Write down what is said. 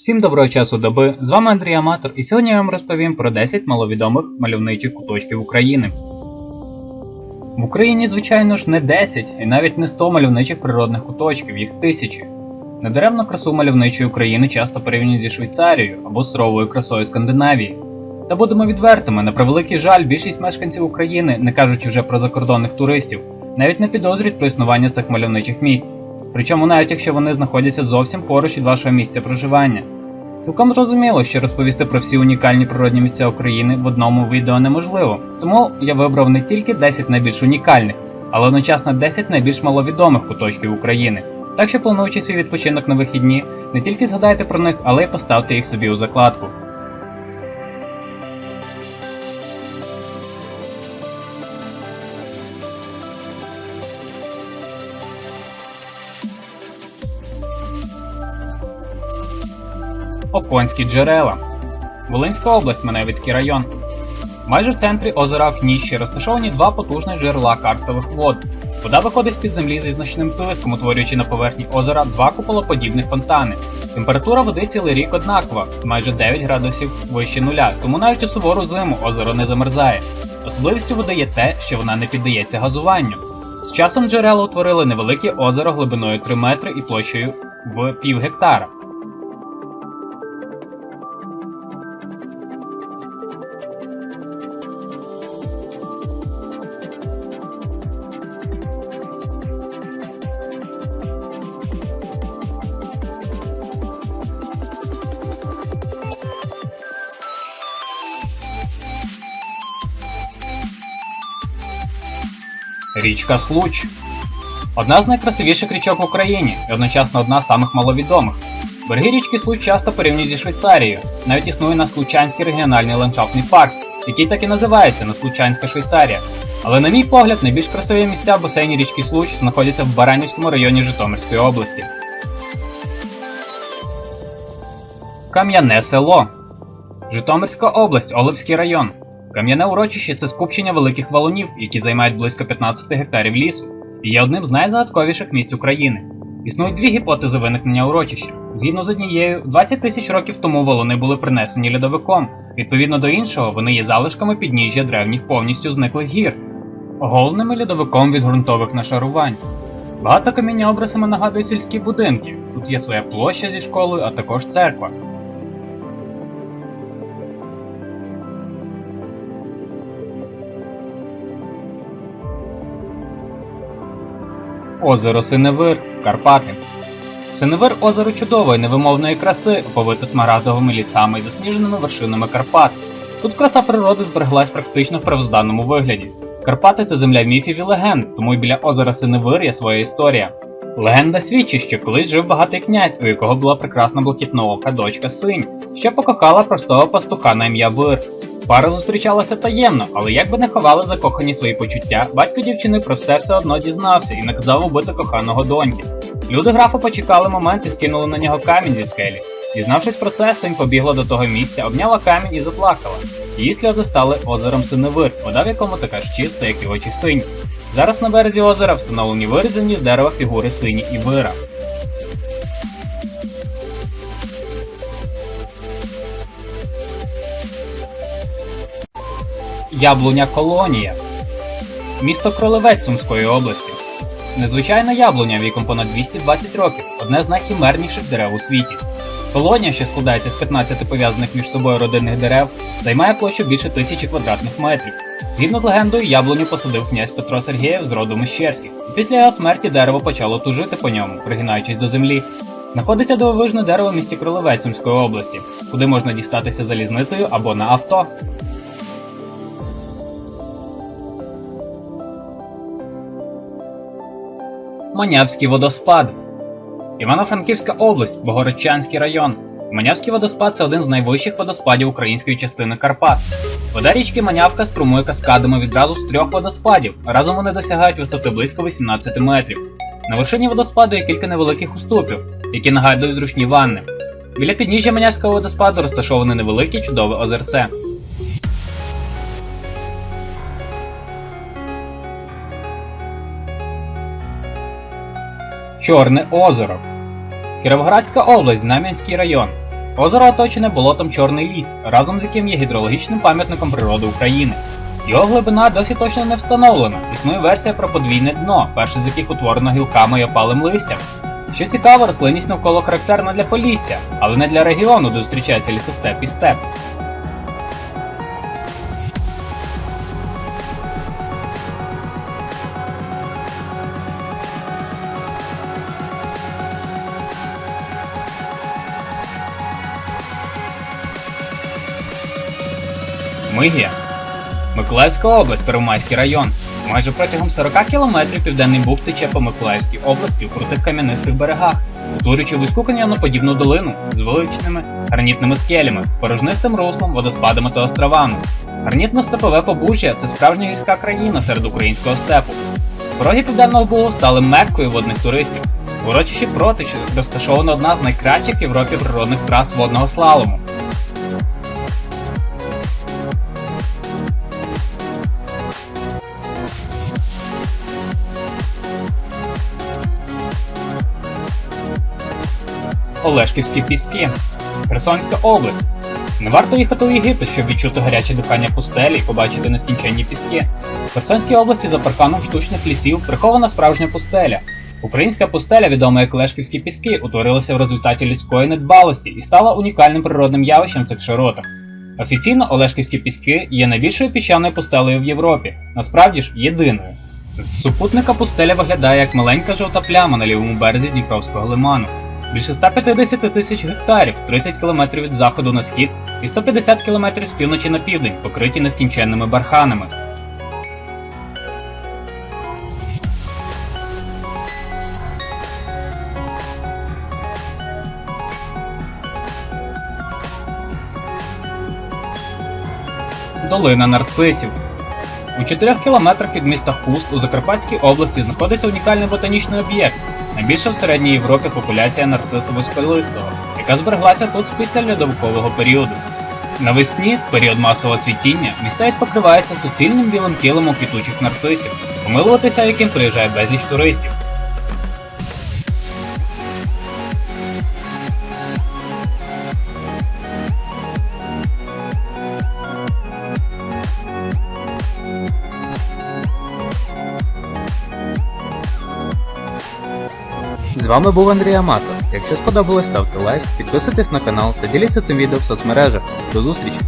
Всім доброго часу доби, з вами Андрій Аматор, і сьогодні я вам розповім про 10 маловідомих мальовничих куточків України. В Україні, звичайно ж, не 10 і навіть не 100 мальовничих природних куточків, їх тисячі. Недаремно красу мальовничої України часто порівнюють зі Швейцарією або суровою красою Скандинавії. Та будемо відвертими, на превеликий жаль, більшість мешканців України, не кажучи вже про закордонних туристів, навіть не підозрюють про існування цих мальовничих місць. Причому навіть якщо вони знаходяться зовсім поруч від вашого місця проживання. Цілком зрозуміло, що розповісти про всі унікальні природні місця України в одному відео неможливо, тому я вибрав не тільки 10 найбільш унікальних, але одночасно 10 найбільш маловідомих куточків України. Так що плануючи свій відпочинок на вихідні, не тільки згадайте про них, але й поставте їх собі у закладку. Оконські джерела. Волинська область, Маневицький район. Майже в центрі озера Окніщі розташовані два потужних джерела карстових вод. Вода виходить з-під землі зі значним тиском, утворюючи на поверхні озера два куполоподібних фонтани. Температура води цілий рік однакова, майже 9 градусів вище нуля, тому навіть у сувору зиму озеро не замерзає. Особливістю води є те, що вона не піддається газуванню. З часом джерела утворили невелике озеро глибиною 3 метри і площею в пів гектара. Річка Случ. Одна з найкрасивіших річок в Україні і одночасно одна з самих маловідомих. Береги річки Случ часто порівнюють зі Швейцарією. Навіть існує Наслучанський регіональний ландшафтний парк, який так і називається Наслучанська Швейцарія. Але на мій погляд, найбільш красиві місця в басейні річки Случ знаходяться в Баранівському районі Житомирської області. Кам'яне село. Житомирська область, Олевський район. Кам'яне урочище це скупчення великих валунів, які займають близько 15 гектарів лісу, і є одним з найзагадковіших місць України. Існують дві гіпотези виникнення урочища. Згідно з однією, 20 тисяч років тому валуни були принесені льодовиком. Відповідно до іншого, вони є залишками підніжжя древніх повністю зниклих гір, оголеними льодовиком від ґрунтових нашарувань. Багато каміння обрисами нагадує сільські будинки. Тут є своя площа зі школою, а також церква. Озеро Синевир, Карпати. Синевир озеро чудової невимовної краси, оповите смарагдовими лісами і засніженими вершинами Карпат. Тут краса природи збереглась практично в первозданному вигляді. Карпати це земля міфів і легенд, тому й біля озера Синевир є своя історія. Легенда свідчить, що колись жив багатий князь, у якого була прекрасна блакитноока дочка Синь, що покохала простого пастуха на ім'я Вир. Пара зустрічалася таємно, але як би не ховали закохані свої почуття, батько дівчини про все все одно дізнався і наказав убити коханого доньки. Люди графа почекали момент і скинули на нього камінь зі скелі. Дізнавшись про це, синь побігла до того місця, обняла камінь і заплакала. Її сльози стали озером Синевир, вода в якому така ж чиста, як і очі синь. Зараз на березі озера встановлені вирізані з дерева фігури сині і вира. Яблуня колонія. Місто Кролевець Сумської області. Незвичайна яблуня віком понад 220 років, одне з найхімерніших дерев у світі. Колонія, що складається з 15 пов'язаних між собою родинних дерев, займає площу більше тисячі квадратних метрів. Згідно з легендою, яблуню посадив князь Петро Сергієв з роду Мещерських, і після його смерті дерево почало тужити по ньому, пригинаючись до землі. Знаходиться дивовижне дерево в місті Кролевець Сумської області, куди можна дістатися залізницею або на авто. Манявський водоспад. Івано-Франківська область, Богородчанський район. Манявський водоспад це один з найвищих водоспадів української частини Карпат. Вода річки Манявка струмує каскадами відразу з трьох водоспадів. Разом вони досягають висоти близько 18 метрів. На вершині водоспаду є кілька невеликих уступів, які нагадують зручні ванни. Біля підніжжя Манявського водоспаду розташоване невелике чудове озерце. Чорне озеро. Кіровоградська область, Знам'янський район. Озеро оточене болотом Чорний ліс, разом з яким є гідрологічним пам'ятником природи України. Його глибина досі точно не встановлена. Існує версія про подвійне дно, перше з яких утворено гілками і опалим листям. Що цікаво, рослинність навколо характерна для Полісся, але не для регіону, де зустрічається лісостеп і степ. Мигія. Миколаївська область, Первомайський район. Майже протягом 40 кілометрів південний буг тече по Миколаївській області у крутих кам'янистих берегах, утворюючи вузьку каньйоноподібну долину з величними гранітними скелями, порожнистим руслом, водоспадами та островами. Гранітно-степове побужжя це справжня гірська країна серед українського степу. Пороги південного бугу стали меккою водних туристів. В урочищі Протич розташована одна з найкращих в Європі природних трас водного слалому. Олешківські піски, Херсонська область. Не варто їхати у Єгипет, щоб відчути гаряче дихання пустелі і побачити нескінченні піски. В Херсонській області за парканом штучних лісів прихована справжня пустеля. Українська пустеля, відома як Лешківські піски, утворилася в результаті людської недбалості і стала унікальним природним явищем в цих широтах. Офіційно Олешківські піски є найбільшою піщаною пустелею в Європі, насправді ж єдиною. З супутника пустеля виглядає як маленька жовта пляма на лівому березі Дніпровського лиману. Більше 150 тисяч гектарів, 30 км від заходу на схід і 150 км з півночі на південь, покриті нескінченними барханами. Долина нарцисів. У 4 кілометрах від міста Хуст у Закарпатській області знаходиться унікальний ботанічний об'єкт, найбільша в середній Європі популяція нарцису вузьколистого, яка збереглася тут з після льодовикового періоду. Навесні, в період масового цвітіння, місцевість покривається суцільним білим килимом квітучих нарцисів, помилуватися яким приїжджає безліч туристів. З вами був Андрій Амато. Якщо сподобалось, ставте лайк, підписуйтесь на канал та діліться цим відео в соцмережах. До зустрічі!